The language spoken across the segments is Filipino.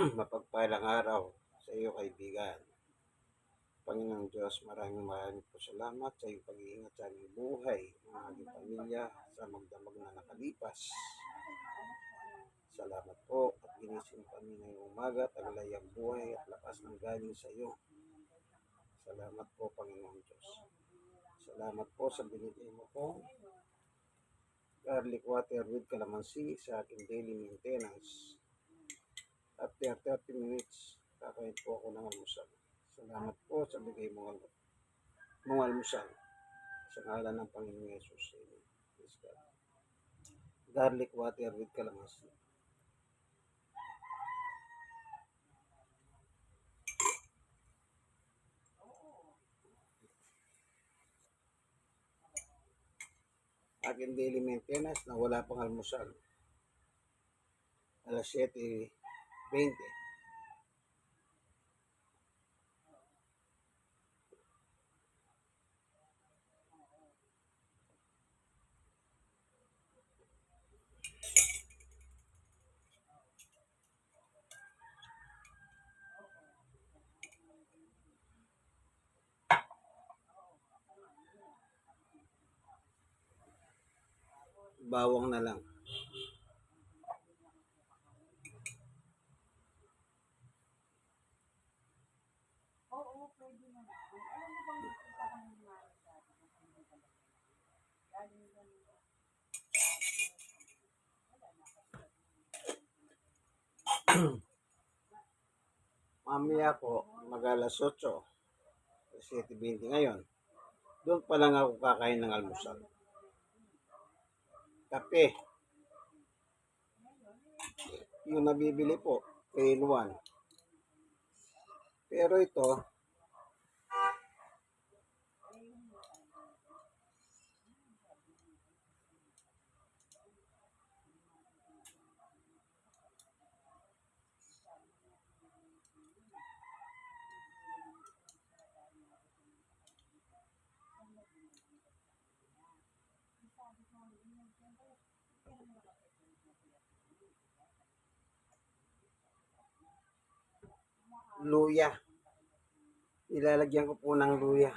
mapagpalang araw sa iyo kaibigan. Panginoong Diyos, maraming maraming po salamat sa iyong pag-iingat sa aming buhay, ng aming pamilya, sa magdamag na nakalipas. Salamat po at ginising kami ngayong umaga, taglay ang buhay at lakas ng galing sa iyo. Salamat po, Panginoong Diyos. Salamat po sa binigay mo po garlic water with calamansi sa aking daily maintenance. After 30 minutes, kakain po ako ng almusal. Salamat po sa bigay mong, al- mong almusal. Sa ngalan ng Panginoong Yesus. Amen. God. Garlic water with calamansi. aking daily maintenance na wala pang almusal. Alas 7.20. Bawang na lang. Mamaya po, mag alas 8. 7.20 ngayon. Doon pa lang ako kakain ng almusal. Kape. Yung nabibili po, kain 1. Pero ito, luya. Ilalagyan ko po ng luya.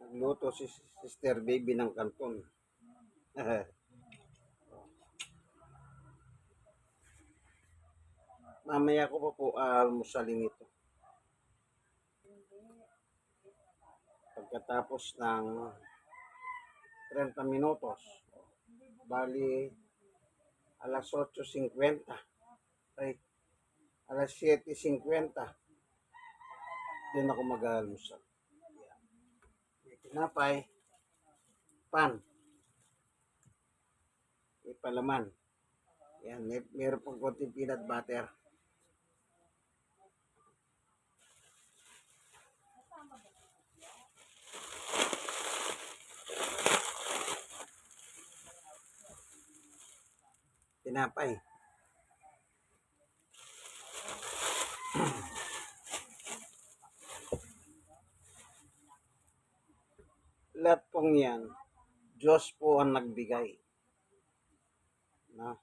Nagluto si Sister Baby ng kanton. Mamaya ko pa po almusalin ito. Pagkatapos ng 30 minutos, bali alas 8.50, ay alas 7.50, doon ako mag-almusal. May tinapay, pan, may palaman. Yan, may, meron pong konting peanut butter. Tinapay. Lahat pong yan, Diyos po ang nagbigay. No?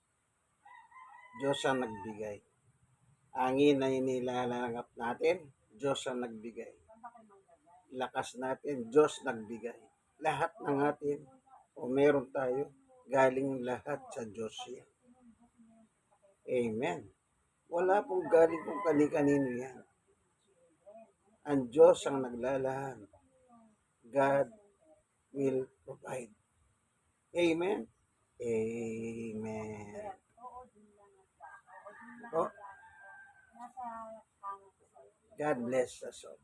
Diyos ang nagbigay. Angin na inilalangap natin, Diyos ang nagbigay. Lakas natin, Diyos nagbigay. Lahat ng atin, o meron tayo, galing lahat sa Diyos yan. Amen. Wala pong galing kung kani-kanino yan. Ang Diyos ang naglalahan. God will provide. Amen. Amen. Sa'yo. God bless us all.